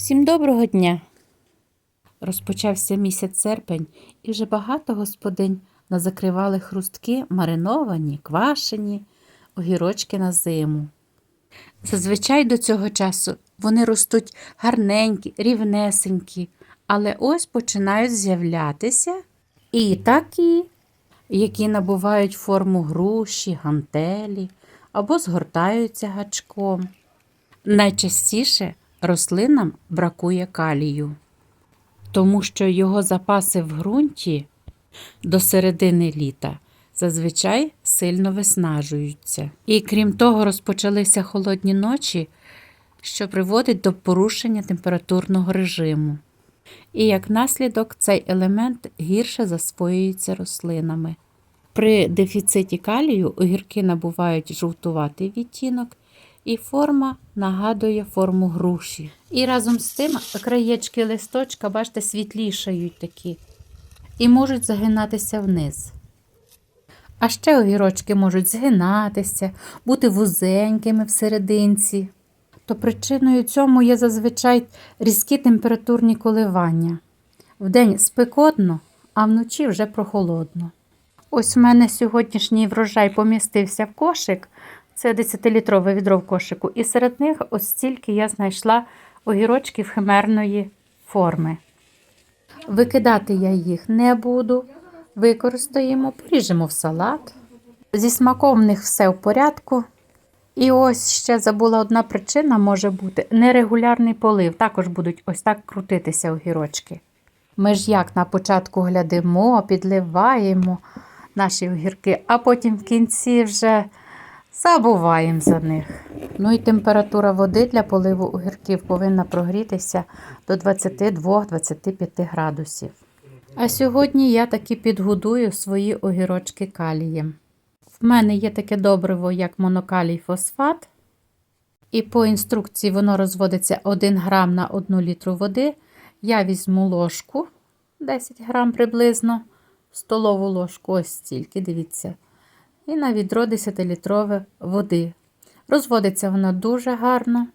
Всім доброго дня! Розпочався місяць серпень, і вже багато господинь назакривали хрустки, мариновані, квашені, огірочки на зиму. Зазвичай до цього часу вони ростуть гарненькі, рівнесенькі, але ось починають з'являтися і такі, які набувають форму груші, гантелі або згортаються гачком. Найчастіше рослинам бракує калію, тому що його запаси в ґрунті до середини літа зазвичай сильно виснажуються. І крім того, розпочалися холодні ночі, що приводить до порушення температурного режиму. І як наслідок цей елемент гірше засвоюється рослинами. При дефіциті калію огірки набувають жовтуватий відтінок, і форма нагадує форму груші. І разом з тим краєчки листочка, бачите, світлішають такі і можуть загинатися вниз. А ще огірочки можуть згинатися, бути вузенькими всерединці. То причиною цьому є зазвичай різкі температурні коливання. Вдень спекотно, а вночі вже прохолодно. Ось у мене сьогоднішній врожай помістився в кошик. Це 10-літрове відро в кошику. І серед них ось стільки я знайшла огірочків химерної форми. Викидати я їх не буду. Використаємо, поріжемо в салат. Зі смаком в них все в порядку. І ось ще забула одна причина може бути нерегулярний полив. Також будуть ось так крутитися огірочки. Ми ж як на початку глядимо, підливаємо наші огірки, а потім в кінці вже забуваємо за них. Ну і температура води для поливу огірків повинна прогрітися до 22-25 градусів. А сьогодні я таки підгодую свої огірочки калієм. В мене є таке добриво, як монокалій фосфат. І по інструкції воно розводиться 1 грам на 1 літру води. Я візьму ложку 10 грам приблизно, столову ложку, ось стільки, дивіться. І на відро 10-літрове води. Розводиться воно дуже гарно.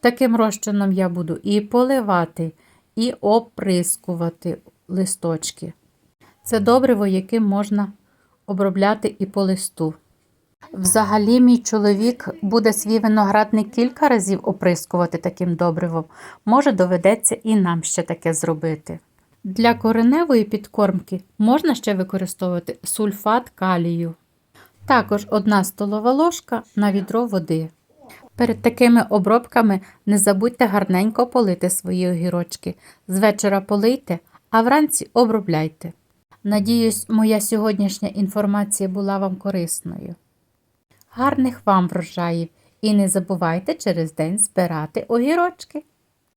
Таким розчином я буду і поливати, і оприскувати листочки. Це добриво, яким можна обробляти і по листу. Взагалі, мій чоловік буде свій виноградник кілька разів оприскувати таким добривом. Може, доведеться і нам ще таке зробити. Для кореневої підкормки можна ще використовувати сульфат калію. Також одна столова ложка на відро води. Перед такими обробками не забудьте гарненько полити свої огірочки. З вечора полийте, а вранці обробляйте. Надіюсь, моя сьогоднішня інформація була вам корисною. Гарних вам врожаїв і не забувайте через день збирати огірочки.